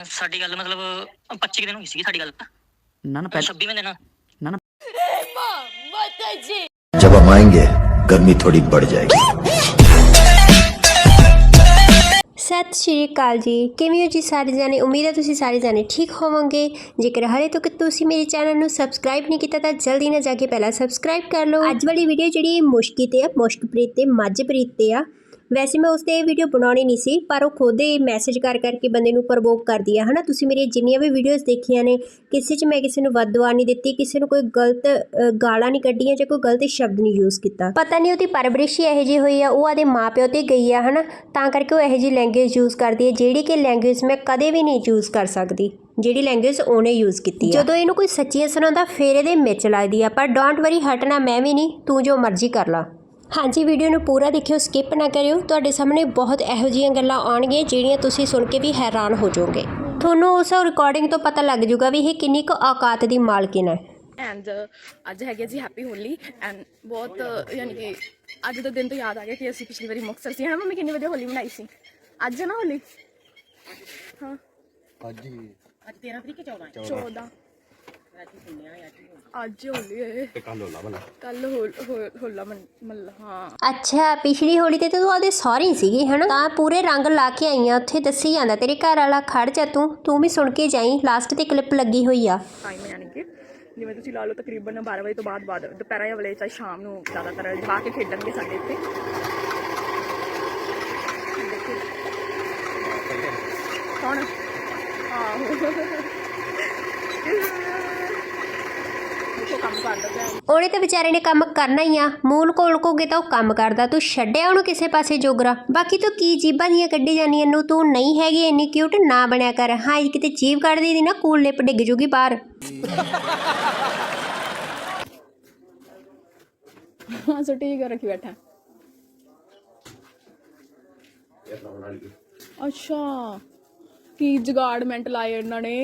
ਸਾਡੀ ਗੱਲ ਮਤਲਬ 25 ਦਿਨ ਹੋਈ ਸੀ ਸਾਡੀ ਗੱਲ ਨਾ ਨਾ ਪਹਿਲਾਂ 26ਵੇਂ ਦਿਨ ਨਾ ਨਾ। ਮਾਤਾ ਜੀ ਜਦ ਹਮ ਆਏਗੇ ਗਰਮੀ ਥੋੜੀ ਵੱਧ ਜਾਏਗੀ। ਸਤਿ ਸ਼੍ਰੀ ਅਕਾਲ ਜੀ। ਕਿਵੇਂ ਹੋ ਜੀ ਸਾਰੇ ਜਾਨੇ ਉਮੀਦ ਹੈ ਤੁਸੀਂ ਸਾਰੇ ਜਾਨੇ ਠੀਕ ਹੋਵੋਗੇ। ਜੇਕਰ ਹਾਲੇ ਤੱਕ ਤੁਸੀਂ ਮੇਰੇ ਚੈਨਲ ਨੂੰ ਸਬਸਕ੍ਰਾਈਬ ਨਹੀਂ ਕੀਤਾ ਤਾਂ ਜਲਦੀ ਨਾਲ ਜਾ ਕੇ ਪਹਿਲਾਂ ਸਬਸਕ੍ਰਾਈਬ ਕਰ ਲਓ। ਅੱਜ ਵਾਲੀ ਵੀਡੀਓ ਜਿਹੜੀ ਮੁਸ਼ਕੀ ਤੇ ਆ ਮੁਸ਼ਕਪ੍ਰੀਤ ਤੇ ਮੱਝਪ੍ਰੀਤ ਤੇ ਆ ਵੈਸੇ ਮੈਂ ਉਸ ਤੇ ਇਹ ਵੀਡੀਓ ਬਣਾਉਣੀ ਨਹੀਂ ਸੀ, ਪਰ ਉਹ ਖੁਦ ਹੀ ਮੈਸੇਜ ਕਰ ਕਰਕੇ ਬੰਦੇ ਨੂੰ ਪ੍ਰਵੋਕ ਕਰਦੀ ਆ, ਹਨਾ? ਤੁਸੀਂ ਮੇਰੀਆਂ ਜਿੰਨੀਆਂ ਵੀ ਵੀਡੀਓਜ਼ ਦੇਖੀਆਂ ਨੇ, ਕਿਸੇ 'ਚ ਮੈਂ ਕਿਸੇ ਨੂੰ ਬਦਦੁਆ ਨਹੀਂ ਦਿੱਤੀ, ਕਿਸੇ ਨੂੰ ਕੋਈ ਗਲਤ ਗਾਲਾਂ ਨਹੀਂ ਕੱਢੀਆਂ ਜਾਂ ਕੋਈ ਗਲਤ ਸ਼ਬਦ ਨਹੀਂ ਯੂਜ਼ ਕੀਤਾ। ਪਤਾ ਨਹੀਂ ਉਹਦੀ ਪਰਵਰਿਸ਼ ਹੀ ਇਹੋ ਜਿਹੀ ਹੋਈ ਆ, ਉਹ ਆਦੇ ਮਾਪਿਓ ਤੇ ਗਈ ਆ, ਹਨਾ? ਤਾਂ ਕਰਕੇ ਉਹ ਇਹੋ ਜਿਹੀ ਲੈਂਗੁਏਜ ਯੂਜ਼ ਕਰਦੀ ਹੈ ਜਿਹੜੀ ਕਿ ਲੈਂਗੁਏਜ ਮੈਂ ਕਦੇ ਵੀ ਨਹੀਂ ਯੂਜ਼ ਕਰ ਸਕਦੀ, ਜਿਹੜੀ ਲੈਂਗੁਏਜ ਉਹਨੇ ਯੂਜ਼ ਕੀਤੀ ਆ। ਜਦੋਂ ਇਹਨੂੰ ਕੋਈ ਸੱਚੀਆਂ ਸੁਣਾਉਂਦਾ, ਫੇਰ ਇਹਦੇ ਮਿਰਚ ਲੱਗਦੀ ਆ, ਪਰ ਡੋਂਟ ਵਰੀ ਹਟਣਾ ਮੈਂ ਵੀ ਨਹੀਂ, ਤੂੰ ਜੋ ਮਰਜ਼ੀ ਕਰ ਲਾ। ਹਾਂਜੀ ਵੀਡੀਓ ਨੂੰ ਪੂਰਾ ਦੇਖਿਓ ਸਕਿਪ ਨਾ ਕਰਿਓ। ਤੁਹਾਡੇ ਸਾਹਮਣੇ ਬਹੁਤ ਇਹੋ ਜਿਹੀਆਂ ਗੱਲਾਂ ਆਉਣਗੀਆਂ ਜਿਹੜੀਆਂ ਤੁਸੀਂ ਸੁਣ ਕੇ ਵੀ ਹੈਰਾਨ ਹੋ ਜਾਓਗੇ। ਤੁਹਾਨੂੰ ਉਸ ਰਿਕਾਰਡਿੰਗ ਤੋਂ ਪਤਾ ਲੱਗ ਜਾਊਗਾ ਵੀ ਇਹ ਕਿੰਨੀ ਕੁ ਔਕਾਤ ਦੀ ਮਾਲਕਿਨ ਹੈ। ਐਂਡ ਅੱਜ ਹੈਗੇ ਜੀ ਹੈਪੀ ਹੋਲੀ ਐਂਡ ਬਹੁਤ ਯਾਨੀ ਕਿ ਅੱਜ ਦਾ ਦਿਨ ਤੋਂ ਯਾਦ ਆ ਗਿਆ ਕਿ ਅਸੀਂ ਪਿਛਲੀ ਵਾਰੀ ਮੁਕਤਸਰ ਸੀ। ਹਨਾ ਮੰਮੀ ਕਿੰਨੀ ਵਧੀਆ ਹੋਲੀ ਮਨਾਈ ਸੀ? ਅੱਜ ਹੈ ਨਾ ਹੋਲੀ ਹਾਂ। ਅੱਜ ਹੀ। ਅੱਜ 13 ਤਰੀਕ 14 14 ਅੱਜ ਹੋਲੀ ਹੈ। ਤੇ ਕੱਲ ਹੋਲਾ ਮੱਲਾ ਕੱਲ ਹੋਲਾ ਮੱਲਾ ਹਾਂ। ਅੱਛਾ ਪਿਛਲੀ ਹੋਲੀ ਤੇ ਤਾਂ ਉਹਦੇ ਸਹੁਰੇ ਸੀਗੀ ਹਨਾ? ਤਾਂ ਪੂਰੇ ਰੰਗ ਲਾ ਕੇ ਆਈਆਂ ਉੱਥੇ ਦੱਸੀ ਜਾਂਦਾ ਤੇਰੇ ਘਰ ਵਾਲਾ ਖੜ ਜਾ ਤੂੰ ਤੂੰ ਵੀ ਸੁਣ ਕੇ ਜਾਈ ਲਾਸਟ ਤੇ ਕਲਿੱਪ ਲੱਗੀ ਹੋਈ ਆ। ਟਾਈਮ ਯਾਨੀ ਕਿ ਜਿਵੇਂ ਤੁਸੀਂ ਲਾ ਲਓ ਤਕਰੀਬਨ 12 ਵਜੇ ਤੋਂ ਬਾਅਦ ਬਾਅਦ ਦੁਪਹਿਰਾਂ ਜਾਂ ਵੇਲੇ ਚਾਹੇ ਸ਼ਾਮ ਨੂੰ ਜ਼ਿਆਦਾਤਰ ਜਵਾ ਕੇ ਖੇਡਣਗੇ ਸਾਡੇ ਇੱਥੇ। ਕੌਣ ਆਹੋ ਦੇਖੋ ਕੰਮ ਕਰਦਾ ਪਿਆ ਉਹਨੇ ਤੇ ਵਿਚਾਰੇ ਨੇ ਕੰਮ ਕਰਨਾ ਹੀ ਆ। ਮੂਲ ਕੋਲ ਕੋਗੇ ਤਾਂ ਉਹ ਕੰਮ ਕਰਦਾ। ਤੂੰ ਛੱਡਿਆ ਉਹਨੂੰ ਕਿਸੇ ਪਾਸੇ ਜੋਗਰਾ। ਬਾਕੀ ਤੂੰ ਕੀ ਜੀਬਾਂ ਦੀਆਂ ਕੱਢੀ ਜਾਨੀਆਂ ਨੂੰ ਤੂੰ ਨਹੀਂ ਹੈਗੀ ਇੰਨੀ ਕਿਊਟ ਨਾ ਬਣਿਆ ਕਰ। ਹਾਂ ਇਹ ਕਿਤੇ ਜੀਬ ਕੱਢਦੀ ਦੀ ਨਾ ਕੂਲ ਲਿਪ ਡਿੱਗ ਜੂਗੀ ਬਾਹਰ। ਹਾਂ ਸੋ ਠੀਕ ਰੱਖੀ ਬੈਠਾ। ਅੱਛਾ। ਕੀ ਜਗਾੜਮੈਂਟ ਲਾਏ ਇਹਨਾਂ ਨੇ?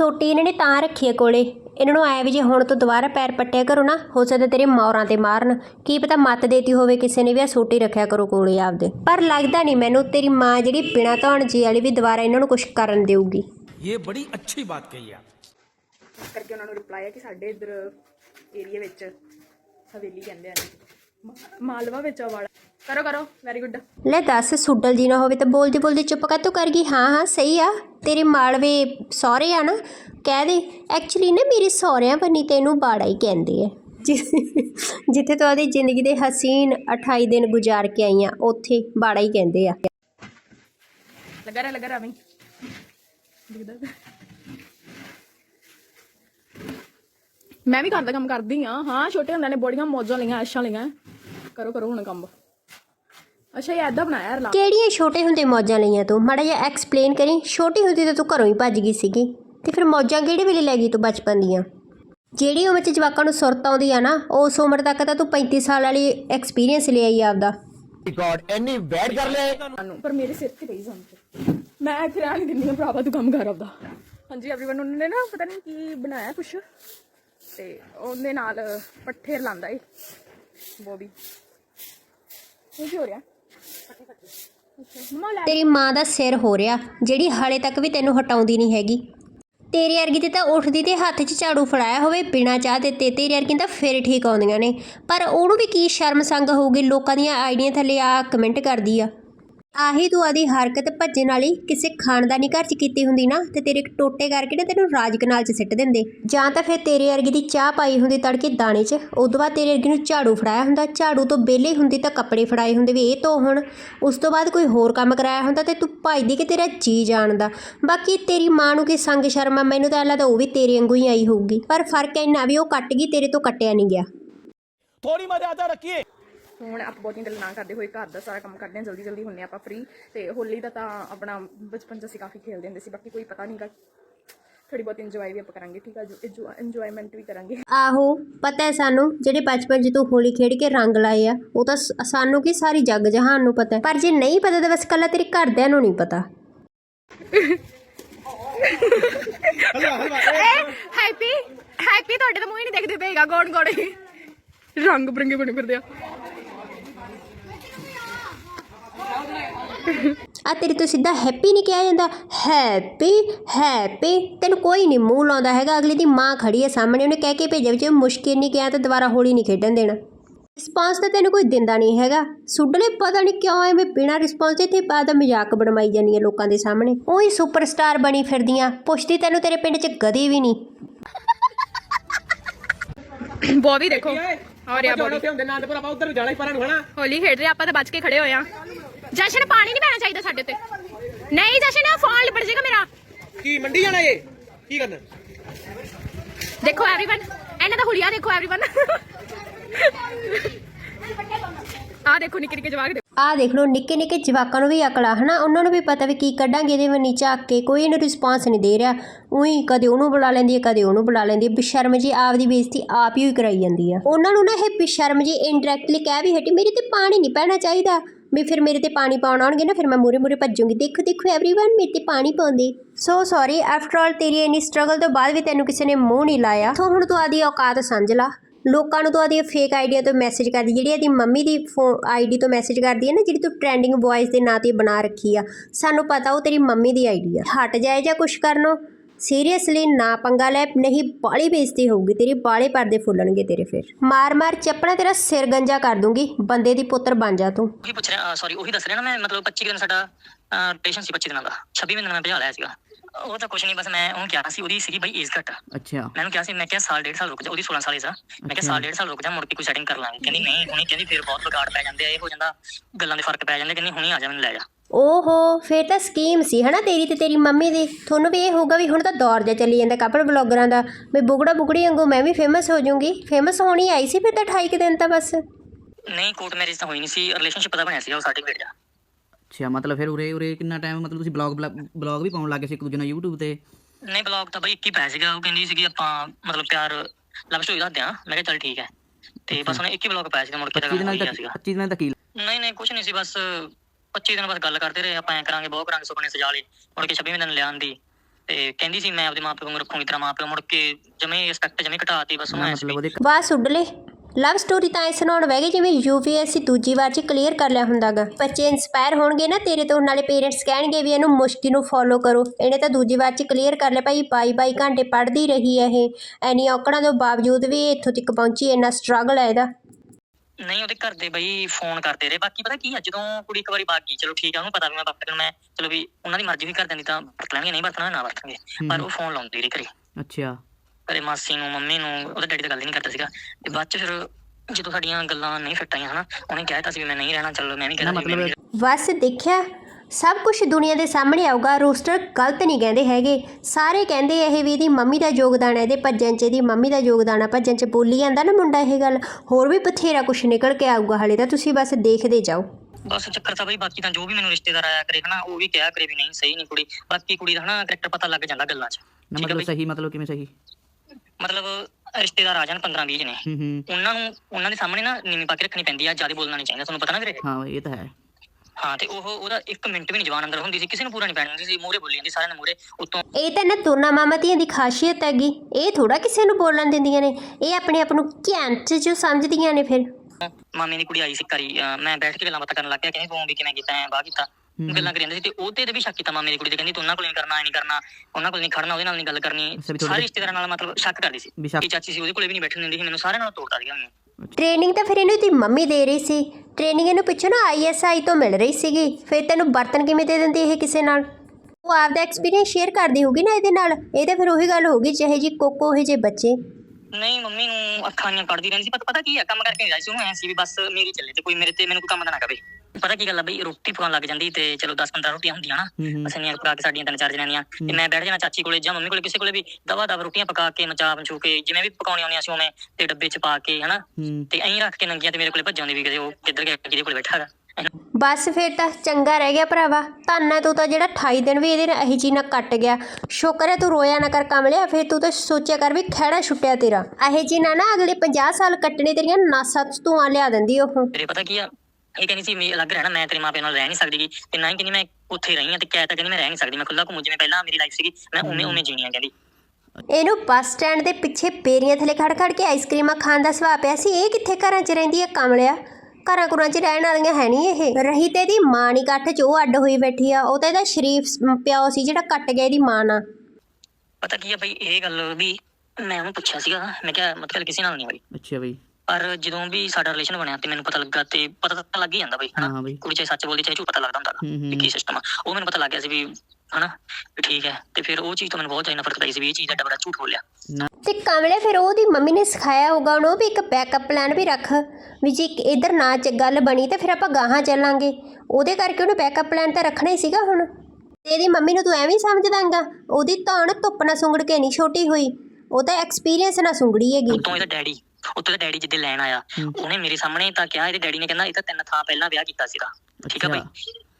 ਸੋਟੀ ਇਹਨਾਂ ਨੇ ਤਾਂ ਰੱਖੀ ਹੈ ਕੋਲੇ। ਇਹਨਾਂ ਨੂੰ ਐ ਵੀ ਜੇ ਹੁਣ ਤੋਂ ਦੁਬਾਰਾ ਪੈਰ ਪੱਟਿਆ ਕਰੋ ਨਾ ਹੋ ਸਕਦਾ ਤੇਰੇ ਮੌਰਾਂ ਤੇ ਮਾਰਨ। ਕੀ ਪਤਾ ਮੱਤ ਦੇਤੀ ਹੋਵੇ ਕਿਸੇ ਨੇ ਵੀ ਆ ਸੋਟੀ ਰੱਖਿਆ ਕਰੋ ਕੋਲੇ ਆਪਦੇ। ਪਰ ਲੱਗਦਾ ਨਹੀਂ ਮੈਨੂੰ ਤੇਰੀ ਮਾਂ ਜਿਹੜੀ ਪਿਣਾ ਧੌਣ ਜੀ ਵਾਲੀ ਵੀ ਦੁਬਾਰਾ ਇਹਨਾਂ ਨੂੰ ਕੁਝ ਕਰਨ ਦੇਊਗੀ। ਇਹ ਬੜੀ ਅੱਛੀ ਬਾਤ ਕਹੀ ਆ। ਕਰਕੇ ਉਹਨਾਂ ਨੂੰ ਰਿਪਲਾਈ ਹੈ ਕਿ ਸਾਡੇ ਇੱਧਰ ਏਰੀਆ ਵਿੱਚ ਹਵੇਲੀ ਕਹਿੰਦੇ ਆ। ਮਾਲਵਾ ਵਿੱਚ ਵਾਲਾ। ਕਰੋ ਕਰੋ। ਵੈਰੀ ਗੁੱਡ ਲੈ ਦੱਸ ਸੁੱਡਲ ਜੀ ਨਾ ਹੋਵੇ ਤਾਂ ਬੋਲਦੀ ਬੋਲਦੀ ਚੁੱਪ ਕਰ ਤੂੰ ਕਰ ਗਈ? ਹਾਂ ਹਾਂ ਸਹੀ ਆ। ਤੇਰੇ ਮਾਲਵੇ ਸਹੁਰੇ ਆ ਨਾ ਕਹਿ ਦੇ ਐਕਚੁਅਲੀ ਨਾ ਮੇਰੇ ਸਹੁਰਿਆਂ ਬੰਨੀ ਤੈਨੂੰ ਬਾੜਾ ਹੀ ਕਹਿੰਦੇ ਆ। ਜਿੱਥੇ ਤੂੰ ਆਪਣੀ ਜ਼ਿੰਦਗੀ ਦੇ ਹਸੀਨ 28 ਦਿਨ ਗੁਜ਼ਾਰ ਕੇ ਆਈ ਆ ਉੱਥੇ ਬਾੜਾ ਹੀ ਕਹਿੰਦੇ ਆ। ਲੱਗਾ ਰਿਹਾ ਲੱਗਾ ਰਿਹਾ ਮੈਂ ਦਿਖਦਾ। ਮੈਂ ਵੀ ਘਰ ਦਾ ਕੰਮ ਕਰਦੀ ਆ ਹਾਂ ਛੋਟੇ ਹੁੰਦਿਆਂ ਨੇ ਬੜੀਆਂ ਮੌਜਾਂ ਲਈਆਂ ਐਸ਼ਾਂ ਲਈਆਂ ਕਰੋ ਕਰੋ ਹੁਣ ਕੰਮ ਅੱਛਾ ਇਹ ਐਦਾਂ ਬਣਾਇਆ ਯਾਰ ਲਾ ਕਿਹੜੀਆਂ ਛੋਟੇ ਹੁੰਦੇ ਮੌਜਾਂ ਲਈਆਂ ਤੂੰ ਮਾੜਾ ਜਿਹਾ ਐਕਸਪਲੇਨ ਕਰੀ ਛੋਟੀ ਹੁੰਦੀ ਤਾਂ ਤੂੰ ਘਰੋਂ ਹੀ ਭੱਜ ਗਈ ਸੀਗੀ ਤੇ ਫਿਰ ਮੌਜਾਂ ਕਿਹੜੇ ਵੇਲੇ ਲੈ ਗਈ ਤੂੰ ਬਚਪਨ ਦੀਆਂ ਜਿਹੜੀ ਉਮਰ 'ਚ ਜਵਾਕਾਂ ਨੂੰ ਸੁਰਤ ਆਉਂਦੀ ਆ ਨਾ ਉਸ ਉਮਰ ਤੱਕ ਤਾਂ ਤੂੰ 35 ਸਾਲ ਵਾਲੀ ਐਕਸਪੀਰੀਅੰਸ ਲੈ ਆਈ ਆਪਦਾ ਨੂੰ ਪਰ ਮੇਰੇ ਸਿਰ ਤੇ ਪਈ ਜਾਂਦੀ ਮੈਂ ਇੱਥੇ ਰਹਿਣ ਨਹੀਂ ਦਿੰਦੀ ਹਾਂ ਭਰਾਵਾ ਤੂੰ ਕੰਮ ਕਰ ਆਪਦਾ ਹਾਂਜੀ एवरीवन ਉਹਨੇ ਨਾ ਪਤਾ ਨਹੀਂ ਕੀ ਬਣਾਇਆ ਕੁਛ ਤੇ ਉਹਦੇ ਨਾਲ ਪੱਠੇ ਲਾਂਦਾ ਏ, ਬੋਬੀ। ਇਹ ਕੀ ਹੋ ਰਿਹਾ? ਮਮਾ ਤੇਰੀ ਮਾਂ ਦਾ ਸਿਰ ਹੋ ਰਿਹਾ, ਜਿਹੜੀ ਹਾਲੇ ਤੱਕ ਵੀ ਤੈਨੂੰ ਹਟਾਉਂਦੀ ਨਹੀਂ ਹੈਗੀ। ਤੇਰੀ ਵਰਗੀ ਤੇ ਤਾਂ ਉੱਠਦੀ ਤੇ ਹੱਥ 'ਚ ਝਾੜੂ ਫੜਾਇਆ ਹੋਵੇ, ਬਿਨਾਂ ਚਾਹ ਦਿੱਤੇ ਤੇਰੀ ਵਰਗੀ ਤਾਂ ਫਿਰ ਠੀਕ ਆਉਂਦੀਆਂ ਨੇ। ਪਰ ਉਹਨੂੰ ਵੀ ਕੀ ਸ਼ਰਮ ਸੰਗ ਹੋਊਗੀ, ਲੋਕਾਂ ਦੀਆਂ ਆਈਡੀਆਂ ਥੱਲੇ ਆ ਕਮੈਂਟ ਕਰਦੀ ਆ। ਆਹੀ ਤੂੰ ਆਦੀ ਹਰਕਤ ਭੱਜਣ ਵਾਲੀ ਕਿਸੇ ਖਾਨਦਾਨੀ ਘਰ 'ਚ ਕੀਤੀ ਹੁੰਦੀ ਨਾ, ਤੇ ਤੇਰੇ ਟੋਟੇ ਕਰਕੇ ਨਾ ਤੈਨੂੰ ਰਾਜ ਕਨਾਲ 'ਚ ਸਿੱਟ ਦਿੰਦੇ। ਜਾਂ ਤਾਂ ਫਿਰ ਤੇਰੇ ਅਰਗੀ ਦੀ ਚਾਹ ਪਾਈ ਹੁੰਦੀ ਤੜਕੇ ਦਾਣੇ 'ਚ, ਉਦੋਂ ਬਾਅਦ ਤੇਰੇ ਅਰਗੀ ਨੂੰ ਝਾੜੂ ਫੜਾਇਆ ਹੁੰਦਾ। ਝਾੜੂ ਤੋਂ ਬੇਲੇ ਹੁੰਦੀ ਤਾਂ ਕੱਪੜੇ ਫੜਾਏ ਹੁੰਦੇ ਵੀ ਇਹ ਧੋ ਹੁਣ। ਉਸ ਤੋਂ ਬਾਅਦ ਕੋਈ ਹੋਰ ਕੰਮ ਕਰਾਇਆ ਹੁੰਦਾ ਤੇ ਤੂੰ ਭੱਜਦੀ ਕਿ ਤੇਰਾ ਜੀ ਜਾਣਦਾ ਬਾਕੀ ਤੇਰੀ ਮਾਂ ਨੂੰ ਕਿ ਸੰਗ ਸ਼ਰਮਾ ਮੈਨੂੰ ਤਾਂ ਐ ਲੱਗਦਾ ਉਹ ਵੀ ਤੇਰੇ ਵਾਂਗੂ ਹੀ ਆਈ ਹੋਊਗੀ। ਪਰ ਫ਼ਰਕ ਇੰਨਾ ਵੀ ਉਹ ਕੱਟ ਗਈ, ਤੇਰੇ ਤੋਂ ਕੱਟਿਆ ਨਹੀਂ ਗਿਆ। ਥੋੜੀ ਮਰਿਆਦਾ ਰੱਖੀਏ। ਹੁਣ ਆਪਾਂ ਬਹੁਤੀਆਂ ਗੱਲਾਂ ਨਾ ਕਰਦੇ ਹੋਏ ਘਰ ਦਾ ਸਾਰਾ ਕੰਮ ਕਰਦੇ ਹਾਂ ਜਲਦੀ ਜਲਦੀ ਹੁੰਨੇ ਆਪਾਂ ਫ੍ਰੀ ਤੇ ਹੋਲੀ ਦਾ ਤਾਂ ਆਪਣਾ ਬਚਪਨ 'ਚ ਅਸੀਂ ਕਾਫੀ ਖੇਡਦੇ ਹੁੰਦੇ ਸੀ ਬਾਕੀ ਕੋਈ ਪਤਾ ਨਹੀਂਗਾ। ਥੋੜੀ ਬਹੁਤ ਇੰਜੋਏ ਵੀ ਆਪਾਂ ਕਰਾਂਗੇ ਠੀਕ ਆ ਇੰਜੋਇਮੈਂਟ ਵੀ ਕਰਾਂਗੇ। ਆਹੋ ਪਤਾ ਹੈ ਸਾਨੂੰ ਜਿਹੜੇ ਬਚਪਨ 'ਚ ਤੂੰ ਹੋਲੀ ਖੇਡ ਕੇ ਰੰਗ ਲਾਏ ਆ ਉਹ ਤਾਂ ਸ- ਸਾਨੂੰ ਕੀ ਸਾਰੀ ਜੱਗ ਜਹਾਨ ਨੂੰ ਪਤਾ ਹੈ? ਪਰ ਜੇ ਨਹੀਂ ਪਤਾ ਤਾਂ ਬਸ ਕੱਲਾ ਤੇਰੇ ਘਰਦਿਆਂ ਨੂੰ ਨਹੀਂ ਪਤਾ। ਹੈਪੀ ਹੈਪੀ ਤੁਹਾਡੇ ਤਾਂ ਮੂੰਹ ਹੀ ਨਹੀਂ ਦੇਖਦੇ ਪਏਗਾ ਗੋੜ ਗੋੜੇ ਰੰਗ ਬਰੰਗੇ ਬਣੇ ਫਿਰਦੇ ਆ। ਆ ਤੇਰੇ ਤੋਂ ਸਿੱਧਾ ਹੈਪੀ ਨਹੀਂ ਕਿਹਾ ਜਾਂਦਾ। ਹੈਪੀ ਹੈਪੀ ਤੈਨੂੰ ਕੋਈ ਨਹੀਂ ਮੂੰਹ ਲਾਉਂਦਾ ਹੈਗਾ। ਅਗਲੀ ਦੀ ਮਾਂ ਖੜੀ ਹੈ ਸਾਹਮਣੇ। ਉਹਨੇ ਕਹਿ ਕੇ ਭੇਜਿਆ ਵੀ ਜੇ ਮੁਸ਼ਕਿਲ ਨਹੀਂ ਗਿਆ ਤਾਂ ਦੁਬਾਰਾ ਹੋਲੀ ਨਹੀਂ ਖੇਡਣ ਦੇਣਾ। ਰਿਸਪਾਂਸ ਤਾਂ ਤੈਨੂੰ ਕੋਈ ਦਿੰਦਾ ਨਹੀਂ ਹੈਗਾ। ਸੁੱਡਲੇ ਪਤਾ ਨਹੀਂ ਕਿਉਂ ਐਵੇਂ ਬਿਨਾਂ ਰਿਸਪਾਂਸ ਦੇ ਤੇ ਬਾਅਦ ਮਜ਼ਾਕ ਬਣਵਾਈ ਜਾਂਦੀ ਹੈ ਲੋਕਾਂ ਦੇ ਸਾਹਮਣੇ। ਉਹੀ ਸੁਪਰਸਟਾਰ ਬਣੀ ਫਿਰਦੀਆਂ। ਪੁੱਛਦੀ ਤੈਨੂੰ ਤੇਰੇ ਪਿੰਡ 'ਚ ਗਦੀ ਵੀ ਨਹੀਂ। ਬੋਬੀ ਦੇਖੋ। ਔਰ ਯਾ ਬੋਬੀ। ਉੱਥੇ ਹੁੰਦੇ ਨਾਂ ਤੇ ਪਰ ਆਪਾਂ ਉਧਰ ਜਾਣਾ ਹੀ ਪਰਾਂ ਨੂੰ ਹਨਾ? ਹੋਲੀ ਖੇਡ ਰਹੇ ਆਪਾਂ ਤਾਂ ਬਚ ਕੇ ਖੜੇ ਹੋਏ ਆ। ਜਸ਼ਨ ਪਾਣੀ ਨਹੀਂ ਪੈਣਾ ਚਾਹੀਦਾ ਸਾਡੇ ਤੇ ਨਹੀਂ ਜਸ਼ਨ ਫੋਨ ਲਿਬੜ ਜਾਏਗਾ ਮੇਰਾ ਕੀ ਮੰਡੀ ਜਾਣਾ ਇਹ ਕੀ ਕਰਨਾ ਦੇਖੋ एवरीवन ਇਹਨਾਂ ਦਾ ਹੁਲੀਆ ਦੇਖੋ एवरीवन ਆ ਦੇਖੋ ਨਿੱਕੇ ਨਿੱਕੇ ਜਵਾਕ ਦੇਖੋ ਆਹ ਦੇਖ ਲਓ ਨਿੱਕੇ ਨਿੱਕੇ ਜਵਾਕਾਂ ਨੂੰ ਵੀ ਅਕਲ ਆ ਹਨਾ ਉਹਨਾਂ ਨੂੰ ਵੀ ਪਤਾ ਵੀ ਕੀ ਕੱਢਾਂਗੇ ਇਹਦੇ ਵੱਲ ਝਾਕ ਕੇ ਕੋਈ ਇਹਨੂੰ ਰਿਸਪਾਂਸ ਨਹੀਂ ਦੇ ਰਿਹਾ ਉਹੀ ਕਦੇ ਉਹਨੂੰ ਬੁਲਾ ਲੈਂਦੀ ਹੈ ਕਦੇ ਉਹਨੂੰ ਬੁਲਾ ਲੈਂਦੀ ਹੈ ਬਿਸ਼ਰਮ ਜੀ ਆਪਦੀ ਬੇਇੱਜ਼ਤੀ ਆਪ ਹੀ ਹੋਈ ਕਰਾਈ ਜਾਂਦੀ ਆ ਉਹਨਾਂ ਨੂੰ ਨਾ ਇਹ ਬਿਸ਼ਰਮ ਜੀ ਇਨਡਾਇਰੈਕਟਲੀ ਕਹਿ ਵੀ ਹਟੀ ਮੇਰੇ ਤੇ ਪਾਣੀ ਨਹੀਂ ਪੈਣਾ ਚਾਹੀਦਾ ਵੀ ਫਿਰ ਮੇਰੇ ਤੇ ਪਾਣੀ ਪਾਉਣ ਆਉਣਗੇ ਨਾ ਫਿਰ ਮੈਂ ਮੂਰੇ ਮੂਰੇ ਭੱਜੂਗੀ ਦੇਖੋ ਦੇਖੋ एवरीवन ਮੇਰੇ ਤੇ ਪਾਣੀ ਪਾਉਂਦੇ ਸੋ ਸੌਰੀ ਆਫਟਰ ਆਲ ਤੇਰੀ ਇੰਨੀ ਸਟਰਗਲ ਤੋਂ ਬਾਅਦ ਵੀ ਤੈਨੂੰ ਕਿਸੇ ਨੇ ਮੂੰਹ ਨਹੀਂ ਲਾਇਆ ਸੋ ਹੁਣ ਤੂੰ ਆਦੀ ਔਕਾਤ ਸਮਝ ਲਾ ਲੋਕਾਂ ਨੂੰ ਤੂੰ ਆਦੀ ਫੇਕ ਆਈਡੀਆ ਤੋਂ ਮੈਸੇਜ ਕਰਦੀ ਜਿਹੜੀ ਆਦੀ ਮੰਮੀ ਦੀ ਆਈਡੀ ਤੋਂ ਮੈਸੇਜ ਕਰਦੀ ਹੈ ਨਾ ਜਿਹੜੀ ਤੂੰ ਟ੍ਰੈਂਡਿੰਗ ਵੌਇਸ ਦੇ ਨਾਂ ਤੇ ਬਣਾ ਰੱਖੀ ਆ ਸਾਨੂੰ ਪਤਾ ਉਹ ਤੇਰੀ ਮੰਮੀ ਦੀ ਆਈਡੀ ਆ ਹਟ ਜਾਏ ਜਾਂ ਕੁਛ ਕਰਨੋ ਸੀਰੀਅਸਲੀ ਨਾ ਪੰਗਾ ਲੈ ਨਹੀਂ ਬਾਲੀ ਬੇਇੱਜ਼ਤੀ ਹੋਊਗੀ ਤੇਰੀ ਬਾਲੇ ਪਰਦੇ ਫੁੱਲਣਗੇ ਤੇਰੇ ਫਿਰ। ਮਾਰ ਮਾਰ ਚੱਪਣਾ ਤੇਰਾ ਸਿਰ ਗੰਜਾ ਕਰ ਦੂੰਗੀ ਬੰਦੇ ਦੀ ਪੁੱਤਰ ਬਣ ਜਾ ਤੂੰ। ਉਹੀ ਪੁੱਛ ਰਿਹਾ ਸੌਰੀ ਉਹੀ ਦੱਸ ਰਿਹਾ ਨਾ ਮੈਂ ਮਤਲਬ 25 ਕੁ ਦਿਨ ਸਾਡਾ ਰਿਲੇਸ਼ਨ ਸੀ 25 ਦਿਨਾਂ ਦਾ 26 ਦਿਨ ਮੈਂ ਭਜਾ ਲਿਆ ਸੀਗਾ। ਉਹ ਤਾਂ ਕੁਛ ਨਹੀਂ ਬਸ ਮੈਂ ਉਹਨੂੰ ਕਿਹਾ ਸੀ ਉਹਦੀ ਸੀਗੀ ਬਾਈ ਏਜ ਘੱਟ। ਅੱਛਾ। ਮੈਨੂੰ ਕਿਹਾ ਸੀ ਮੈਂ ਕਿਹਾ ਸਾਲ ਡੇਢ ਸਾਲ ਰੁਕ ਜਾ ਉਹਦੀ 16 ਸਾਲ ਏਜ ਆ। ਮੈਂ ਕਿਹਾ ਸਾਲ ਡੇਢ ਸਾਲ ਰੁਕ ਜਾ ਮੁੜ ਕੇ ਕੋਈ ਸੈਟਿੰਗ ਕਰ ਲਾਂਗੇ। ਕਹਿੰਦੀ ਨਹੀਂ ਹੁਣੀ ਕਹਿੰਦੀ ਫਿਰ ਬਹੁਤ ਵਿਗਾੜ ਪੈ ਜਾਂਦੇ ਆ ਇਹ ਹੋ ਜਾਂਦਾ ਗੱਲਾਂ ਦੇ ਫ਼ਰਕ ਪੈ ਜਾਂਦੇ ਕਹਿੰਦੀ ਹੁਣੀ ਆ ਜਾ ਮੈਨੂੰ ਲੈ ਜਾ। ਓਹੋ ਫੇਰ ਤਾਂ ਸਕੀਮ ਸੀ ਹਨਾ ਤੇਰੀ ਤੇ ਤੇਰੀ ਮੰਮੀ ਦੀ। ਤੁਹਾਨੂੰ ਵੀ ਇਹ ਹੋਊਗਾ ਵੀ ਹੁਣ ਤਾਂ ਦੌਰ ਜਿਹਾ ਚੱਲੀ ਜਾਂਦਾ ਕਪਲ ਬਲੌਗਰਾਂ ਦਾ। ਵੀ ਬੁਗੜਾ ਬੁਗੜੀ ਵਾਂਗੂ ਮੈਂ ਵੀ ਫੇਮਸ ਹੋ ਜਾਊਂਗੀ। ਫੇਮਸ ਹੋਣੀ ਆਈ ਸੀ ਫਿਰ ਤਾਂ 28 ਕੁ ਦਿਨ ਤਾਂ ਬਸ। ਨਹੀਂ ਕੋਰਟ ਮੈਰਿਜ ਤਾਂ ਹੋਈ ਨਹੀਂ ਸੀ। ਰਿਲੇਸ਼ਨਸ਼ਿਪ ਦਾ ਬਣਿਆ ਸੀਗਾ ਉਹ ਸਰਟੀਫਿਕੇਟ ਜਾ ਅੱਛਾ ਮਤਲਬ ਫਿਰ ਉਰੇ ਉਰੇ ਕਿੰਨਾ ਟਾਈਮ ਮਤਲਬ ਤੁਸੀਂ ਬਲੌਗ ਬਲੌਗ ਵੀ ਪਾਉਣ ਲੱਗੇ ਸੀ ਇੱਕ ਦੂਜੇ ਨਾਲ YouTube ਤੇ? ਨਹੀਂ ਬਲੌਗ ਤਾਂ ਬਈ ਇੱਕ ਹੀ ਪੈ ਸੀਗਾ। ਉਹ ਕਹਿੰਦੀ ਸੀਗੀ ਆਪਾਂ ਮਤਲਬ ਪਿਆਰ ਲਵ ਸਟੋਰੀ ਦੱਸਦੇ ਆ ਮੈਂ ਕਿਹਾ ਚੱਲ ਠੀਕ ਹੈ। ਤੇ ਬਸ ਉਹਨੇ ਇੱਕ ਹੀ ਬਲੌਗ ਪਾਇਆ ਸੀਗਾ ਮੁੜ ਕੇ ਤਾਂ 25 ਦਿਨਾਂ ਤੱਕ ਸੀਗਾ। 25 ਦਿਨਾਂ ਤੱਕ ਕੀ ਨਹੀਂ ਨਹੀਂ ਕੁਛ ਨਹੀਂ ਸੀ ਬਸ 25 ਦਿਨ ਬਸ ਗੱਲ ਕਰਦੇ ਰਹੇ ਆਪਾਂ ਐ ਕਰਾਂਗੇ ਬਹੁਤ ਕਰਾਂਗੇ ਸੁਪਨੇ ਸਜਾ ਲਏ ਮੁੜ ਕੇ 26 ਦਿਨ ਲਿਆਉਣ ਦੀ ਤੇ ਕਹਿੰਦੀ ਸੀ ਮੈਂ ਆਪਦੇ ਮਾਪਿਆਂ ਨੂੰ ਰੱਖੂੰਗੀ ਤੇਰਾ ਮਾਪਿਓ ਮੁੜ ਕੇ ਜਮੇ ਰਿਸਪੈਕਟ ਜਮੇ ਘਟਾਤੀ ਬਸ ਉਹਨੂੰ ਐਂ ਸੀ। ਮਤਲਬ ਉਹਦੇ ਵਾਹ ਸੁੱਡਲੇ ਲਵ ਸਟੋਰੀ ਤਾਂ ਐ ਸੁਣਾਉਣ ਬਹਿ ਗਏ ਜਿਵੇਂ ਯੂਪੀਐਸਸੀ ਦੂਜੀ ਵਾਰ ਚ ਕਲੀਅਰ ਕਰ ਲਿਆ ਹੁੰਦਾਗਾ। ਬੱਚੇ ਇਨਸਪਾਇਰ ਹੋਣਗੇ ਨਾ ਤੇਰੇ ਤੋਂ ਨਾਲੇ ਪੇਰੈਂਟਸ ਕਹਿਣਗੇ ਵੀ ਇਹਨੂੰ ਮੁਸ਼ਕਿਲ ਨੂੰ ਫੋਲੋ ਕਰੋ। ਇਹਨੇ ਤਾਂ ਦੂਜੀ ਵਾਰ ਚ ਕਲੀਅਰ ਕਰ ਲਿਆ ਭਾਈ ਬਾਈ ਬਾਈ ਘੰਟੇ ਪੜ੍ਹਦੀ ਰਹੀ ਹੈ ਇਹ। ਐਨੀ ਔਕੜਾਂ ਤੋਂ ਬਾਵਜੂਦ ਵੀ ਇੱਥੋਂ ਤੱਕ ਪਹੁੰਚੀ ਇੰਨਾ ਸਟਰਗਲ ਹੈ ਇਹਦਾ। ਨਹੀਂ ਉਹਦੇ ਘਰ ਦੇ ਬਈ ਫੋਨ ਕਰਦੇ ਰਹੇ। ਬਾਕੀ ਪਤਾ ਕੀ ਆ ਜਦੋਂ ਕੁੜੀ ਇੱਕ ਵਾਰੀ ਬਾਗ ਗਈ ਚਲੋ ਠੀਕ ਆ ਉਹਨੂੰ ਪਤਾ ਵੀ ਮੈਂ ਨੂੰ ਮੈਂ ਚਲੋ ਵੀ ਉਹਨਾਂ ਦੀ ਮਰਜ਼ੀ ਵੀ ਕਰ ਦਿੰਦੀ ਤਾਂ ਵਰਤ ਲੈਣਗੇ ਨਹੀਂ ਵਰਤਣਾ ਨਾ ਵਰਤਣਗੇ। ਪਰ ਉਹ ਫੋਨ ਲਾਉਂਦੀ ਰਹੀ ਘਰੇ। ਅੱਛਾ। ਘਰੇ ਮਾਸੀ ਨੂੰ ਮੰਮੀ ਨੂੰ ਉਹਦੇ ਡੈਡੀ ਤਾਂ ਗੱਲ ਹੀ ਨਹੀਂ ਕਰਦਾ ਸੀਗਾ। ਤੇ ਬਾਅਦ ਚ ਫਿਰ ਜਦੋਂ ਸਾਡੀਆਂ ਗੱਲਾਂ ਨਹੀਂ ਫਿੱਟ ਆਈਆਂ ਹਨਾ ਉਹਨੇ ਕਹਿਤਾ ਸੀ ਵੀ ਮੈਂ ਨਹੀਂ ਰਹਿਣਾ ਚਲੋ ਮੈਂ ਵੀ ਮੈਂ ਮਤਲਬ ਬਸ ਦੇਖਿਆ ਸਭ ਕੁਝ ਦੁਨੀਆ ਦੇ ਸਾਹਮਣੇ ਆਊਗਾ ਰੋਸਟਰ ਗਲਤ ਨਹੀਂ ਕਹਿੰਦੇ ਹੈਗੇ। ਸਾਰੇ ਕਹਿੰਦੇ ਇਹ ਵੀ ਇਹਦੀ ਮੰਮੀ ਦਾ ਯੋਗਦਾਨ ਹੈ ਇਹਦੇ ਭੱਜਣ 'ਚ ਇਹਦੀ ਮੰਮੀ ਦਾ ਯੋਗਦਾਨ ਆ ਭੱਜਣ 'ਚ ਬੋਲੀ ਜਾਂਦਾ ਨਾ ਮੁੰਡਾ ਇਹ ਗੱਲ। ਹੋਰ ਵੀ ਬਥੇਰਾ ਕੁਝ ਨਿਕਲ ਕੇ ਆਊਗਾ ਹਲੇ ਤਾਂ ਤੁਸੀਂ ਬਸ ਦੇਖਦੇ ਜਾਓ। ਬਸ ਚੱਕਰ ਤਾਂ ਬਈ ਬਾਕੀ ਤਾਂ ਜੋ ਵੀ ਮੈਨੂੰ ਰਿਸ਼ਤੇਦਾਰ ਆਇਆ ਕਰੇ ਹਨਾ ਉਹ ਵੀ ਕਿਹਾ ਕਰੇ ਵੀ ਨਹੀਂ ਸਹੀ ਨਹੀਂ ਕੁੜੀ। ਬਾਕੀ ਕੁੜੀ ਦਾ ਹਨਾ ਕਰੈਕਟਰ ਪਤਾ ਲੱਗ ਜਾਂਦਾ ਗੱਲਾਂ 'ਚ। ਨਾ ਠੀਕ ਆ ਮਤਲਬ ਬਈ? ਸਹੀ ਮਤਲਬ ਕਿਵੇਂ ਸਹੀ? ਮਤਲਬ ਰਿਸ਼ਤੇਦਾਰ ਆ ਜਾਣ 15 20 ਜਣੇ। ਹੂੰ ਹੂੰ। ਉਹਨਾਂ ਨੂੰ ਉਹਨਾਂ ਦੇ ਸਾਹਮਣੇ ਨਾ ਨੀਵੀਂ ਪਾ ਕੇ ਰੱਖਣੀ ਪੈਂਦੀ ਆ ਜ਼ਿਆਦਾ ਬੋਲਣਾ ਨਹੀਂ ਚਾਹੀਦਾ ਤੁਹਾਨੂੰ ਪਤਾ ਨਾ ਵੀਰੇ? ਹਾਂ ਇਹ ਤਾਂ ਹੈ। ਹਾਂ ਤੇ ਉਹ ਉਹਦਾ 1 ਮਿੰਟ ਵੀ ਨਹੀਂ ਜਵਾਨ ਅੰਦਰ ਹੁੰਦੀ ਸੀ ਕਿਸੇ ਨੂੰ ਪੂਰਾ ਨਹੀਂ ਪੈਣ ਦਿੰਦੀ ਸੀ ਮੂਹਰੇ ਬੋਲੀ ਜਾਂਦੀ ਸਾਰਿਆਂ ਦੇ ਮੂਹਰੇ ਉਤੋਂ। ਇਹ ਤਾਂ ਨਾ ਦੋਨਾਂ ਮਾਮਤੀਆਂ ਦੀ ਖਾਸੀਅਤ ਹੈਗੀ ਇਹ ਥੋੜਾ ਕਿਸੇ ਨੂੰ ਬੋਲਣ ਦਿੰਦੀਆਂ ਨੇ ਇਹ ਆਪਣੇ ਆਪ ਨੂੰ ਘੈਂਟ ਜੋ ਸਮਝਦੀਆਂ ਨੇ ਫਿਰ। ਮਾਮੇ ਦੀ ਕੁੜੀ ਆਈ ਸੀ ਘਰੀ ਅਹ ਮੈਂ ਬੈਠ ਕੇ ਗੱਲਾਂ ਬਾਤਾਂ ਕਰਨ ਲੱਗ ਪਿਆ ਕਹਿੰਦੀ ਤੂੰ ਵੀ ਕਿਵੇਂ ਕੀਤਾ ਐ ਬਾਹ ਕੀਤਾ। ਗੱਲਾਂ ਕਰੀ ਜਾਂਦੇ ਸੀ ਤੇ ਉਹ ਤੇ ਵੀ ਸ਼ੱਕ ਕੀਤਾ ਮਾਮੇ ਦੀ ਕੁੜੀ ਤੇ ਕਹਿੰਦੀ ਤੂੰ ਉਹਨਾਂ ਕੋਲ ਨਹੀਂ ਕਰਨਾ ਐ ਨਹੀਂ ਕਰਨਾ ਉਹਨਾਂ ਕੋਲ ਨਹੀਂ ਖੜਨਾ ਉਹਦੇ ਨਾਲ ਨਹੀਂ ਗੱਲ ਕਰਨੀ। ਸਾਰੇ ਰਿਸ਼ਤੇਦਾਰਾਂ ਨਾਲ ਮਤਲਬ ਸ਼ੱਕ ਕਰਦੀ ਸੀ ਕਿ ਚਾਚੀ ਸੀ ਉਹਦੇ ਕੋਲੇ ਵੀ ਨਹੀਂ ਬੈਠਣ ਦਿੰਦੀ ਸੀ ਮੈਨੂੰ ਸਾਰਿਆਂ ਨਾਲ ਤੋੜਦਾ ਸੀਗਾ ਮੈਨੂੰ ਟ੍ਰੇਨਿੰਗ ਤਾਂ ਫਿਰ ਇਹਨੂੰ ਦੀ ਮੰਮੀ ਦੇ ਰਹੀ ਸੀ। ਟ੍ਰੇਨਿੰਗ ਇਹਨੂੰ ਪਿੱਛੋਂ ਨਾ ਆਈਐਸਆਈ ਤੋਂ ਮਿਲ ਰਹੀ ਸੀਗੀ। ਫਿਰ ਤੈਨੂੰ ਬਰਤਨ ਕਿਵੇਂ ਦੇ ਦਿੰਦੀ ਇਹ ਕਿਸੇ ਨਾਲ? ਉਹ ਆਪਦਾ ਐਕਸਪੀਰੀਅੰਸ ਸ਼ੇਅਰ ਕਰਦੀ ਹੋਗੀ ਨਾ ਇਹਦੇ ਨਾਲ। ਇਹ ਤਾਂ ਫਿਰ ਉਹੀ ਗੱਲ ਹੋਗੀ ਜਿਹੇ ਜੀ ਕੋਕੋ, ਇਹ ਜੇ ਬੱਚੇ। ਨਹੀਂ, ਮੰਮੀ ਨੂੰ ਅੱਖਾਂ ਦੀਆਂ ਕੱਢਦੀ ਰਹਿੰਦੀ ਸੀ ਪਤਾ ਪਤਾ ਕੀ ਆ, ਕੰਮ ਕਰਕੇ ਨਹੀਂ ਰਹੀ ਸੀ ਉਹਨੂੰ ਐ ਸੀ ਵੀ ਬਸ ਮੇਰੀ ਚੱਲੇ ਤੇ ਕੋਈ ਮੇਰੇ ਤੇ ਮੈਨੂੰ ਕੋਈ ਕੰਮ ਦਾ ਨਾ ਕਵੇ ਪਤਾ ਕੀ ਗੱਲ ਆ ਬਈ ਰੋਟੀ ਪਕਾਉਣ ਲੱਗ ਜਾਂਦੀ ਤੇ ਚਲੋ 10 15 ਰੋਟੀਆਂ ਹੁੰਦੀਆਂ ਨਾ। ਅਸਾਂ ਨੀਆਂ ਪਕਾ ਕੇ ਸਾਡੀਆਂ ਤਿੰਨ ਚਾਰ ਜਣਾਂ ਤੇ ਮੈਂ ਬੈਠ ਜਾਣਾ ਚਾਚੀ ਕੋਲੇ ਜਾਂ ਮੰਮੀ ਕੋਲੇ ਕਿਸੇ ਕੋਲੇ ਵੀ ਦਵਾ ਦਵਾ ਰੋਟੀਆਂ ਪਕਾ ਕੇ ਮਚਾ ਮਚੂ ਕੇ ਜਿਵੇਂ ਵੀ ਪਕਾਉਣੀਆਂ ਆਉਂਦੀਆਂ ਸੀ ਉਵੇਂ ਤੇ ਡੱਬੇ 'ਚ ਪਾ ਕੇ ਹਨਾ। ਤੇ ਐਂ ਰੱਖ ਕੇ ਨੰਗੀਆਂ ਤੇ ਮੇਰੇ ਕੋਲੇ ਭੱਜ ਆਉਂਦੀ ਵੀ ਕਿਤੇ ਉਹ ਕਿੱਧਰ ਗਿਆ ਕਿਹਦੇ ਕੋਲੇ ਬੈਠਾ ਹੈਗਾ ਬਸ ਫਿਰ ਤਾਂ ਚੰਗਾ ਰਹਿ ਗਿਆ ਭਰਾਵਾ। ਧੰਨ ਹੈ ਤੂੰ ਤਾਂ ਜਿਹੜਾ 28 ਦਿਨ ਵੀ ਇਹਦੇ ਨਾਲ ਇਹੀ ਚੀਜ਼ ਨਾਲ ਕੱਟ ਗਿਆ। ਸ਼ੁਕਰ ਹੈ ਤੂੰ ਰੋਇਆ ਨਾ ਕਰ ਕਮਲਿਆ ਫਿਰ ਤੂੰ ਤਾਂ ਸੋਚਿਆ ਕਰ ਵੀ ਖਹਿੜਾ ਛੁੱਟਿਆ ਤੇਰਾ। ਇਹੀ ਜੀ ਨਾ ਨਾ ਅਗਲੇ 50 ਸਾਲ ਕੱਟਣੇ ਤੇਰੀਆਂ ਨਾਸਾਂ ਚ ਧੂਆਂ ਲਿਆ ਦਿੰਦੀ ਉਹ। ਤੇਰੇ ਪਤਾ ਕੀ ਆ ਇਹ ਕਹਿੰਦੀ ਸੀ ਮੈਂ ਅਲੱਗ ਰਹਿਣਾ ਮੈਂ ਤੇਰੇ ਮਾਪਿਆਂ ਨਾਲ ਰਹਿ ਨਹੀਂ ਸਕਦੀ ਗੀ। ਤੇ ਨਾ ਹੀ ਕਹਿੰਦੀ ਮੈਂ ਉੱਥੇ ਰਹੀ ਆ ਤੇ ਕਹਿ ਤਾਂ ਕਹਿੰਦੀ ਮੈਂ ਰਹਿ ਨਹੀਂ ਸਕਦੀ ਮੈਂ ਖੁੱਲਾ ਘੁੰਮੂ ਜਿਵੇਂ ਪਹਿਲਾਂ ਮੇਰੀ ਲਾਈਫ ਸੀਗੀ ਮੈਂ ਉਵੇਂ ਉਵੇਂ ਜੀਣੀ ਆ ਕਹਿੰਦੀ। ਇਹਨੂੰ ਬੱਸ ਸਟੈਂਡ ਦੇ ਪਿੱਛੇ ਪੇਰੀਆਂ ਥੱਲੇ ਖੜ ਖੜ ਕੇ ਆਈਸਕ੍ਰੀਮਾਂ ਖਾਣ ਦਾ ਸੁਭਾਅ ਪਿਆ ਸੀ ਇਹ ਕਿੱਥੇ ਘਰਾਂ 'ਚ ਰਹਿੰਦੀ ਹੈ ਕਮਲਿਆ? ਘਰਾਂ ਘੁਰਾਂ 'ਚ ਰਹਿਣ ਵਾਲੀਆਂ ਹੈ ਨਹੀਂ ਇਹ। ਰਹੀ ਤੇ ਇਹਦੀ ਮਾਂ ਨਹੀਂ ਇਕੱਠ 'ਚ ਉਹ ਅੱਡ ਹੋਈ ਬੈਠੀ ਆ ਉਹ ਤਾਂ ਇਹਦਾ ਸ਼ਰੀਫ ਸ- ਪਿਓ ਸੀ ਜਿਹੜਾ ਕੱਟ ਗਿਆ ਇਹਦੀ ਮਾਂ ਨਾਲ। ਪਤਾ ਕੀ ਆ ਬਈ ਇਹ ਗੱਲ ਵੀ ਮੈਂ ਉਹਨੂੰ ਪੁੱਛਿਆ ਸੀਗਾ ਮੈਂ ਕਿਹਾ ਮਤਲਬ ਕਿਸੇ ਨਾਲ ਨਹੀਂ ਹੋਈ। ਅੱਛਾ ਬਈ। ਪਰ ਜਦੋਂ ਵੀ ਸਾਡਾ ਰਿਲੇਸ਼ਨ ਬਣਿਆ ਤੇ ਮੈਨੂੰ ਪਤਾ ਲੱਗਾ ਤੇ ਪਤਾ ਤਾਂ ਲੱਗ ਹੀ ਜਾਂਦਾ ਬਈ ਹਾਂ ਹਨਾ ਬਈ। ਕੁੜੀ ਚਾਹੇ ਸੱਚ ਬੋਲਦੀ ਚਾਹੇ ਝੂਠ ਪਤਾ ਲੱਗਦਾ ਹੁੰਦਾ ਹੂੰ, ਹੂੰ। ਵੀ ਕੀ ਸਿਸਟਮ ਆ। ਉਹ ਮੈਨੂੰ ਪਤਾ ਲੱਗ ਗਿਆ ਸੀ ਵੀ ਹਨਾ? ਵੀ ਠੀਕ ਹੈ। ਤੇ ਫਿਰ ਉਹ ਚੀਜ਼ ਤੋਂ ਮੈਨੂੰ ਬਹੁਤ ਜ਼ਿਆਦਾ ਨਫ਼ਰਤ ਪਈ ਸੀ ਵੀ ਇਹ ਚੀਜ਼ ਦਾ ਬੜਾ ਝੂਠ ਬੋਲਿਆ। ਨਾ। ਤੇ ਕਮਲੇ ਫਿਰ ਉਹਦੀ ਮੰਮੀ ਨੇ ਸਿਖਾਇਆ ਹੋਗਾ ਉਹਨੂੰ ਵੀ ਇੱਕ ਬੈਕਅਪ ਪਲਾਨ ਵੀ ਰੱਖ ਵੀ ਜੇ ਇਧਰ ਨਾ ਚ ਗੱਲ ਬਣੀ ਤੇ ਫਿਰ ਆਪਾਂ ਗਾਹਾਂ ਚੱਲਾਂਗੇ। ਉਹਦੇ ਕਰਕੇ ਉਹਨੇ ਬੈਕਅਪ ਪਲਾਨ ਤਾਂ ਰੱਖਣਾ ਹੀ ਸੀਗਾ ਹੁਣ। ਤੇ ਇਹਦੀ ਮੰਮੀ ਨੂੰ ਤੂੰ ਐਵੇਂ ਹੀ ਸਮਝਦਾਂਗਾ ਉਹਦੀ ਧੌਣ ਧੁੱਪ ਨਾ ਸੁੰਗੜ ਕੇ ਨਹੀਂ ਛੋਟੀ ਹੋਈ। ਉਹ ਤਾਂ ਐਕਸਪੀਰੀਅੰਸ ਨਾਲ ਸੁੰਗੜੀ ਹੈਗੀ। ਉਤੋਂ ਇਹਦਾ ਡੈਡੀ ਉਤੋਂ ਇਹਦਾ ਡੈਡੀ ਜਿੱਦੇ ਲੈਣ ਆਇਆ ਉਹਨੇ ਮੇਰੇ ਸਾਹਮਣੇ ਤਾਂ ਕਿਹਾ ਇਹਦੇ ਡੈਡੀ ਨੇ ਕਹਿੰਦਾ ਇਹ ਤਾਂ ਤਿੰਨ ਥਾਂ ਪਹਿਲਾਂ ਵਿਆਹ ਕੀਤਾ ਸੀਗਾ। ਠੀਕ ਆ ਬਈ?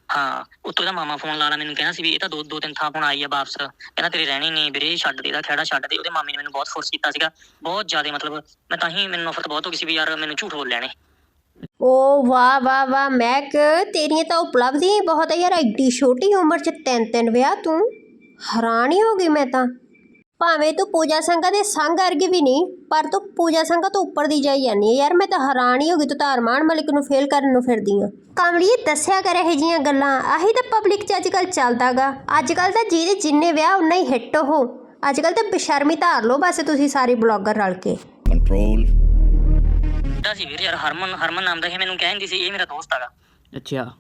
ਹਾਂ ਉਤੋਂ ਇਹਦਾ ਮਾਮਾ ਫੋਨ ਲਾ ਲਾ ਮੈਨੂੰ ਕਹਿੰਦਾ ਸੀ ਵੀ ਇਹ ਤਾਂ ਦੋ ਦੋ ਤਿੰਨ ਥਾਂ ਹੁਣ ਆਈ ਆ ਵਾਪਸ। ਕਹਿੰਦਾ ਤੇਰੇ ਰਹਿਣੀ ਨਹੀਂ ਵੀਰੇ ਛੱਡ ਦੇ ਇਹਦਾ ਖੇੜਾ ਛੱਡ ਦੇ। ਉਹਦੇ ਮਾਮੇ ਨੇ ਮੈਨੂੰ ਬਹੁਤ ਫੋਰਸ ਕੀਤਾ ਸੀਗਾ। ਬਹੁਤ ਜ਼ਿਆਦਾ ਮਤਲਬ ਮੈਂ ਤਾਂ ਹੀ ਮੈਨੂੰ ਨਫ਼ਰਤ ਬਹੁਤ ਹੋ ਗਈ ਸੀ ਵੀ ਯਾਰ ਮੈਨੂੰ ਝੂਠ ਬੋਲ ਲੈਣੇ। ਓ ਵਾਹ ਵਾਹ ਵਾਹ ਮੈਕ ਤੇਰੀਆਂ ਤਾਂ ਉਪਲਬਧੀਆਂ ਬਹੁਤ ਹੈ ਯਾਰ। ਐਡੀ ਛੋਟੀ ਉਮਰ 'ਚ ਤਿੰਨ ਤਿੰਨ ਵਿਆਹ ਤੂੰ। ਹੈਰਾਨ ਹੀ ਹੋ ਗਈ ਮੈਂ ਤਾਂ। ਭਾਵੇਂ ਤੂੰ ਪੂਜਾ ਸੰਘਾ ਦੇ ਸੰਘ ਵਰਗੀ ਵੀ ਨਹੀਂ ਪਰ ਤੂੰ ਪੂਜਾ ਸੰਘਾ ਤੋਂ ਉੱਪਰ ਦੀ ਜਾਈ ਜਾਂਦੀ ਯਾਰ ਮੈਂ ਤਾਂ ਹੈਰਾਨ ਹੋ ਗਈ ਤੂੰ ਤਾਂ ਮਲਿਕ ਨੂੰ ਫੇਲ ਕਰਨ ਨੂੰ ਫਿਰਦੀ ਆ। ਕਮਲੀਏ ਦੱਸਿਆ ਕਰ ਇਹ ਜੀਆਂ ਗੱਲਾਂ। ਆਹੀ ਤਾਂ ਪਬਲਿਕ 'ਚ ਅੱਜਕੱਲ ਚੱਲਦਾਗਾ। ਅੱਜਕੱਲ ਤਾਂ ਜਿਹਦੇ ਜਿੰਨੇ ਵਿਆਹ ਉਨਾ ਹੀ ਹਿੱਟ ਹੋ ਅੱਜਕੱਲ ਤਾਂ ਬੇਸ਼ਰਮੀ ਧਾਰ ਲੋ ਬਸ ਤੁਸੀਂ ਸਾਰੇ ਬਲੌਗਰ ਰਲ ਕੇ। ਕੰਟਰੋਲ ਸੀ ਵੀਰ ਯਾਰ ਹਰਮਨ ਹਰਮਨ ਨਾਮ ਦਾ ਇਹ ਮੈਨੂੰ ਕਹਿੰਦੀ ਸੀ ਇਹ ਮੇਰਾ ਦੋਸਤ ਹੈਗਾ। ਅੱਛਾ।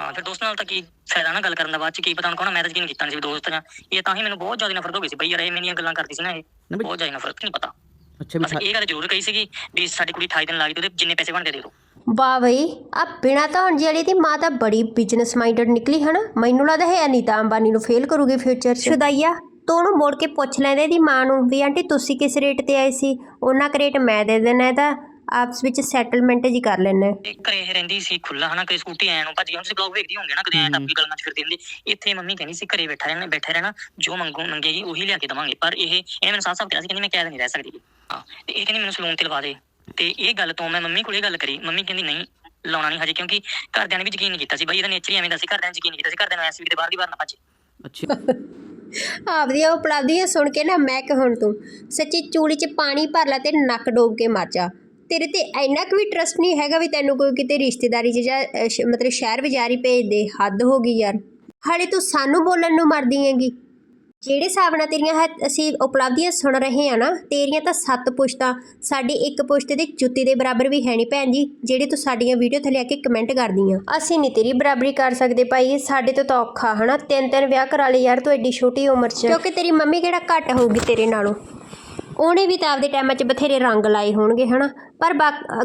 ਹਾਂ ਫਿਰ ਦੋਸਤ ਨਾਲ ਤਾਂ ਕੀ ਫਾਇਦਾ ਨਾ ਗੱਲ ਕਰਨ ਦਾ ਬਾਅਦ ਚ ਕੀ ਪਤਾ ਹੁਣ ਕੌਣ ਮੈਰਿਜ ਕੀ ਨਹੀਂ ਕੀਤਾ ਸੀ ਦੋਸਤ ਜਾਂ ਇਹ ਤਾਂ ਹੀ ਮੈਨੂੰ ਬਹੁਤ ਜ਼ਿਆਦਾ ਨਫ਼ਰਤ ਹੋ ਗਈ ਸੀ ਬਈ ਯਾਰ ਇਹ ਮੇਰੀਆਂ ਗੱਲਾਂ ਕਰਦੀ ਸੀ ਨਾ ਇਹ ਬਹੁਤ ਜ਼ਿਆਦਾ ਨਫ਼ਰਤ ਨਹੀਂ ਪਤਾ। ਅੱਛਾ ਬਸ ਇਹ ਗੱਲ ਜ਼ਰੂਰ ਕਹੀ ਸੀਗੀ ਵੀ ਸਾਡੀ ਕੁੜੀ 28 ਦਿਨ ਲੱਗ ਤੇ ਉਹਦੇ ਜਿੰਨੇ ਪੈਸੇ ਬਣਦੇ ਦੇ ਦਿਓ ਵਾਹ ਬਈ ਆ ਬਿਨਾ ਧੌਣ ਜਿਹੜੀ ਦੀ ਮਾਂ ਤਾਂ ਬੜੀ ਬਿਜ਼ਨਸ ਮਾਈਂਡਡ ਨਿਕਲੀ ਹਨਾ ਮੈਨੂੰ ਲੱਗਦਾ ਹੈ ਅਨੀਤਾ ਅੰਬਾਨੀ ਨੂੰ ਫੇਲ ਕਰੂਗੀ ਫਿਊਚਰ 'ਚ। ਸ਼ੁਦਾਈਆ ਤੂੰ ਉਹਨੂੰ ਮੋੜ ਕੇ ਪੁੱਛ ਲੈਂਦੇ ਦੀ ਮਾਂ ਨੂੰ ਵੀ ਆਂਟੀ ਤੁਸੀਂ ਕਿਸ ਰੇਟ ਤੇ ਆਏ ਸੀ? ਉਹਨਾਂ ਕੁ ਰੇਟ ਮੈਂ ਦੇ ਦੇਣਾ ਇਹਦਾ। ਆਪਸ ਵਿੱਚ ਸੈਟਲਮੈਂਟ ਜੀ ਕਰ ਲੈਣਾ ਤੇ ਘਰੇ ਇਹ ਰਹਿੰਦੀ ਸੀ ਖੁੱਲਾ ਹਨਾ ਕਦੇ ਸਕੂਟੀ ਐ ਨੂੰ ਭੱਜ ਗਿਆ ਤੁਸੀਂ ਬਲੌਗ ਵੇਖਦੀ ਹੋਗੇ ਨਾ ਕਦੇ ਐ ਟੱਪੀ ਗੱਲਾਂ ਚ ਫਿਰਦੀ ਹੁੰਦੀ। ਇੱਥੇ ਮੰਮੀ ਕਹਿੰਦੀ ਸੀ ਘਰੇ ਬੈਠਾ ਰਹਿਣਾ ਬੈਠਾ ਰਹਿਣਾ ਜੋ ਮੰਗੋ ਮੰਗੇਗੀ ਉਹੀ ਲਿਆ ਕੇ ਦਵਾਂਗੇ। ਪਰ ਇਹ ਇਹਨੇ ਮੈਨੂੰ ਸਾਫ਼ ਸਾਫ਼ ਕਿਹਾ ਸੀ ਕਹਿੰਦੀ ਮੈਂ ਕੈਦ ਨਹੀਂ ਰਹਿ ਸਕਦੀ। ਹਾਂ ਤੇ ਇਹ ਕਹਿੰਦੀ ਮੈਨੂੰ ਸਲੂਨ ਤੇ ਲਵਾ ਦੇ। ਤੇ ਇਹ ਗੱਲ ਤੋਂ ਮੈਂ ਮੰਮੀ ਕੋਲੇ ਗੱਲ ਕਰੀ। ਮੰਮੀ ਕਹਿੰਦੀ ਨਹੀਂ ਲਾਉਣਾ ਨਹੀਂ ਹਜੇ ਕਿਉਂਕਿ ਘਰਦਿਆਂ ਨੇ ਵੀ ਯਕੀਨ ਨਹੀਂ ਕੀਤਾ ਸੀ। ਬਈ ਇਹਦਾ ਨੇਚਰ ਹੀ ਐਵੇਂ ਦਾ ਸੀ ਘਰਦਿਆਂ ਨੇ ਯਕੀਨ ਨਹੀਂ ਕੀਤਾ ਸੀ। ਘਰਦਿਆਂ ਨੂੰ ਐਸੀ ਵੀ ਤੇ ਬਾਹਰ ਦੀ ਬਾਹਰ ਨਾ ਭੱਜੇ। ਅੱਛਾ। ਆਪਦੀਆਂ ਉਪਲਬਧੀਆਂ ਸੁਣ ਕੇ ਨਾ ਮੈਂ ਕਿ ਹੁਣ ਤੂੰ। ਸੱਚੀ ਚੂੜੀ 'ਚ ਪਾਣੀ ਭਰ ਲੈ ਤੇ ਨੱਕ ਡੋਬ ਕੇ ਮਰ ਜਾ। ਤੇਰੇ ਤੇ ਇੰਨਾ ਕੁ ਵੀ ਟਰਸਟ ਨਹੀਂ ਹੈਗਾ ਵੀ ਤੈਨੂੰ ਕੋਈ ਕਿਤੇ ਰਿਸ਼ਤੇਦਾਰੀ 'ਚ ਜਾਂ ਅਹ, ਸ਼- ਮਤਲਬ ਸ਼ਹਿਰ ਵਿਚਾਰੀ ਭੇਜ ਦੇ ਹੱਦ ਹੋ ਗਈ ਯਾਰ। ਹਾਲੇ ਤੂੰ ਸਾਨੂੰ ਬੋਲਣ ਨੂੰ ਮਰਦੀ ਹੈਗੀ। ਜਿਹੜੇ ਹਿਸਾਬ ਨਾਲ ਤੇਰੀਆਂ ਹੈ ਅਸੀਂ ਉਪਲਬਧੀਆਂ ਸੁਣ ਰਹੇ ਆ ਨਾ ਤੇਰੀਆਂ ਤਾਂ ਸੱਤ ਪੁਸ਼ਤਾਂ ਸਾਡੀ ਇੱਕ ਪੁਸ਼ਤ ਦੇ ਜੁੱਤੀ ਦੇ ਬਰਾਬਰ ਵੀ ਹੈ ਨਹੀਂ ਭੈਣ ਜੀ ਜਿਹੜੇ ਤੂੰ ਸਾਡੀਆਂ ਵੀਡੀਓ ਥੱਲੇ ਆ ਕੇ ਕਮੈਂਟ ਕਰਦੀ ਆ। ਅਸੀਂ ਨਹੀਂ ਤੇਰੀ ਬਰਾਬਰੀ ਕਰ ਸਕਦੇ ਭਾਈ ਸਾਡੇ ਤੋਂ ਤਾਂ ਔਖਾ ਹਨਾ? ਤਿੰਨ ਤਿੰਨ ਵਿਆਹ ਕਰਾ ਲਏ ਯਾਰ ਤੂੰ ਐਡੀ ਛੋਟੀ ਉਮਰ 'ਚ। ਕਿਉਂਕਿ ਤੇਰੀ ਮੰਮੀ ਕਿਹੜਾ ਘੱਟ ਹੋਊਗੀ ਤੇਰੇ ਨਾਲੋਂ? ਉਹਨੇ ਵੀ ਤਾਂ ਆਪਦੇ ਟਾਈਮਾਂ 'ਚ ਬਥੇਰੇ ਰੰਗ ਲਾਏ ਹੋਣਗੇ ਹਨਾ? ਪਰ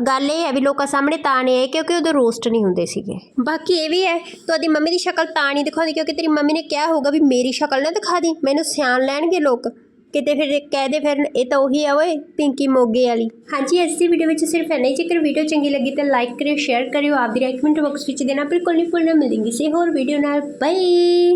ਗੱਲ ਇਹ ਹੈ ਵੀ ਲੋਕਾਂ ਸਾਹਮਣੇ ਤਾਂ ਨਹੀਂ ਆਏ ਕਿਉਂਕਿ ਉਹਦੇ ਰੋਸਟ ਨਹੀਂ ਹੁੰਦੇ ਸੀਗੇ। ਬਾਕੀ ਇਹ ਵੀ ਹੈ ਤੁਹਾਡੀ ਮੰਮੀ ਦੀ ਸ਼ਕਲ ਤਾਂ ਨਹੀਂ ਦਿਖਾਉਂਦੀ ਕਿਉਂਕਿ ਤੇਰੀ ਮੰਮੀ ਨੇ ਕਿਹਾ ਹੋਊਗਾ ਵੀ ਮੇਰੀ ਸ਼ਕਲ ਨਾ ਦਿਖਾ ਦੀ ਮੈਨੂੰ ਸਿਆਣ ਲੈਣਗੇ ਲੋਕ। ਕਿਤੇ ਫਿਰ ਕਹਿ ਫਿਰ ਇਹ ਤਾਂ ਉਹੀ ਆ ਓਏ ਪਿੰਕੀ ਮੋਗੇ ਵਾਲੀ। ਹਾਂਜੀ ਅੱਜ ਦੀ ਵੀਡੀਓ ਵਿੱਚ ਸਿਰਫ ਇੰਨਾ ਹੀ ਜੇਕਰ ਵੀਡੀਓ ਚੰਗੀ ਲੱਗੀ ਤਾਂ ਲਾਈਕ ਕਰਿਓ ਸ਼ੇਅਰ ਕਰਿਓ ਆਪਦੀ ਰਾਈਟ ਕਮੈਂਟ ਬਾਕਸ ਵਿੱਚ ਦੇਣਾ ਬਿਲਕੁਲ ਨਹੀਂ ਭੁੱਲਣਾ। ਮਿਲੇਗੀ ਸੇ ਹੋਰ ਵੀਡੀਓ ਨਾਲ। ਬਾਏ!